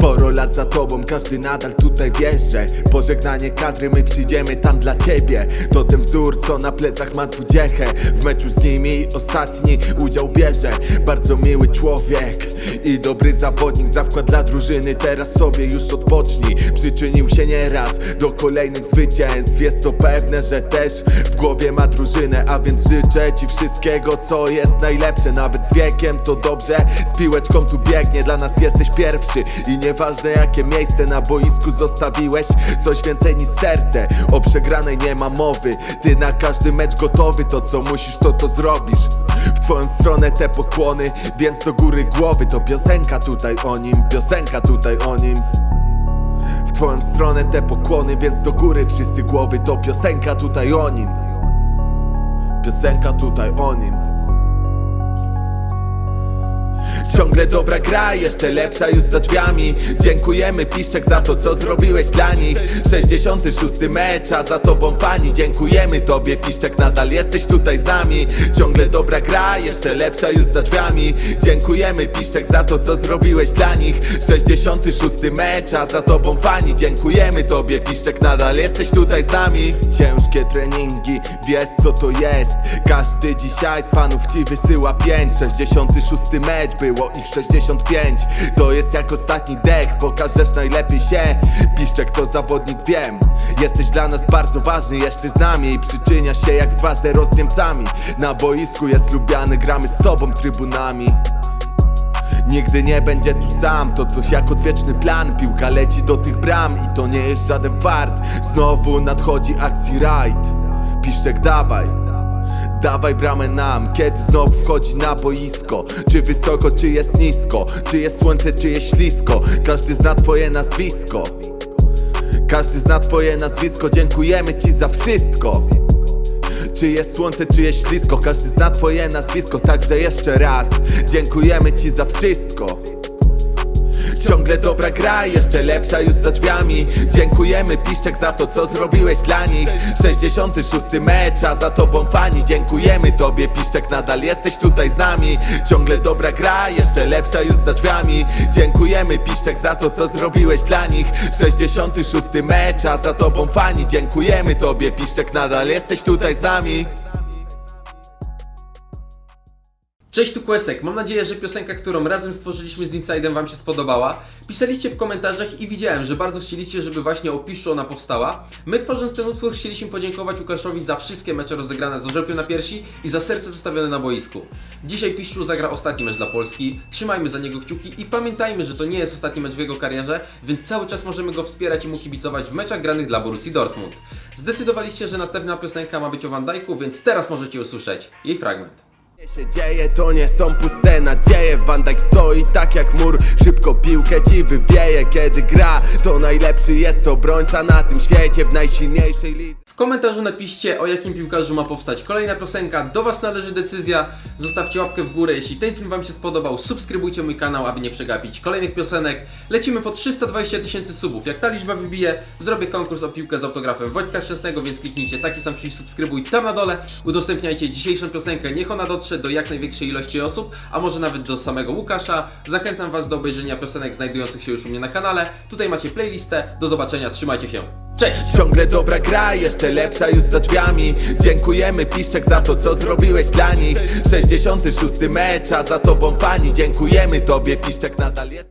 Dużo lat za tobą, każdy nadal tutaj wierzy Pożegnanie kadry, my przyjdziemy tam dla ciebie. To ten wzór, co na plecach ma dwudziechę. W meczu z nimi ostatni udział bierze. Bardzo miły człowiek i dobry zawodnik. Za wkład dla drużyny, teraz sobie już odpocznij. Przyczynił się nieraz do kolejnych zwycięstw. Jest to pewne, że też w głowie ma drużynę. A więc życzę ci wszystkiego, co jest najlepsze. Nawet z wiekiem to dobrze, z piłeczką tu biegnie Dla nas jesteś pierwszy i nieważne jakie miejsce na boisku zostawiłeś Coś więcej niż serce, o przegranej nie ma mowy. Ty na każdy mecz gotowy, to co musisz to to zrobisz. W twoją stronę te pokłony, więc do góry głowy. To piosenka tutaj o nim, piosenka tutaj o nim. W twoją stronę te pokłony, więc do góry wszyscy głowy. To piosenka tutaj o nim. Piosenka tutaj o nim Ciągle dobra gra, jeszcze lepsza już za drzwiami. Dziękujemy Piszczek za to co zrobiłeś dla nich. 66 mecz, a za tobą fani. Dziękujemy tobie Piszczek, nadal jesteś tutaj z nami. Ciągle dobra gra, jeszcze lepsza już za drzwiami. Dziękujemy Piszczek za to co zrobiłeś dla nich. 66 mecz, a za tobą fani. Dziękujemy tobie Piszczek, nadal jesteś tutaj z nami. Ciężkie treningi, wiesz co to jest. Każdy dzisiaj z fanów ci wysyła 5 66 mecz, było ich 65 To jest jak ostatni dek, pokażesz najlepiej się. Piszczek to zawodnik, wiem. Jesteś dla nas bardzo ważny, jeszcze z nami. I przyczyniasz się jak w 2-0 z Niemcami. Na boisku jest lubiany, gramy z tobą trybunami. Nigdy nie będzie tu sam, to coś jak odwieczny plan. Piłka leci do tych bram i to nie jest żaden fart. Znowu nadchodzi akcji rajd. Piszczek dawaj Dawaj bramę nam, kiedy znowu wchodzi na boisko. Czy wysoko, czy jest nisko? Czy jest słońce, czy jest ślisko? Każdy zna twoje nazwisko. Każdy zna twoje nazwisko. Dziękujemy ci za wszystko. Czy jest słońce, czy jest ślisko? Każdy zna twoje nazwisko. Także jeszcze raz Dziękujemy ci za wszystko Ciągle dobra gra, jeszcze lepsza już za drzwiami. Dziękujemy Piszczek za to co zrobiłeś dla nich. 66 mecz, a za tobą fani. Dziękujemy tobie Piszczek, nadal jesteś tutaj z nami. Ciągle dobra gra, jeszcze lepsza już za drzwiami. Dziękujemy Piszczek za to co zrobiłeś dla nich. 66 mecz, a za tobą fani. Dziękujemy tobie Piszczek, nadal jesteś tutaj z nami Cześć, tu Quesek. Mam nadzieję, że piosenka, którą razem stworzyliśmy z Insidem Wam się spodobała. Pisaliście w komentarzach i widziałem, że bardzo chcieliście, żeby właśnie o Piszczu ona powstała. My tworząc ten utwór chcieliśmy podziękować Łukaszowi za wszystkie mecze rozegrane z orzełkiem na piersi i za serce zostawione na boisku. Dzisiaj Piszczu zagra ostatni mecz dla Polski. Trzymajmy za niego kciuki i pamiętajmy, że to nie jest ostatni mecz w jego karierze, więc cały czas możemy go wspierać i mu kibicować w meczach granych dla Borussii Dortmund. Zdecydowaliście, że następna piosenka ma być o Van Dijku, więc teraz możecie usłyszeć jej fragment. Się dzieje, to nie są puste nadzieje. Van Dijk stoi tak jak mur. Szybko piłkę ci wywieje. Kiedy gra, to najlepszy jest obrońca na tym świecie. W najsilniejszej lidze komentarzu napiszcie o jakim piłkarzu ma powstać kolejna piosenka. Do Was należy decyzja. Zostawcie łapkę w górę, jeśli ten film Wam się spodobał. Subskrybujcie mój kanał, aby nie przegapić kolejnych piosenek. Lecimy po 320 tysięcy subów. Jak ta liczba wybije, zrobię konkurs o piłkę z autografem Wojtka Szczęsnego, więc kliknijcie taki sam przycisk subskrybuj tam na dole. Udostępniajcie dzisiejszą piosenkę, niech ona dotrze do jak największej ilości osób, a może nawet do samego Łukasza. Zachęcam Was do obejrzenia piosenek znajdujących się już u mnie na kanale. Tutaj macie playlistę. Do zobaczenia, trzymajcie się. Cześć! Ciągle dobra gra, jeszcze lepsza już za drzwiami. Dziękujemy Piszczek za to co zrobiłeś dla nich. 66 mecz, a za tobą fani. Dziękujemy tobie Piszczek nadal jest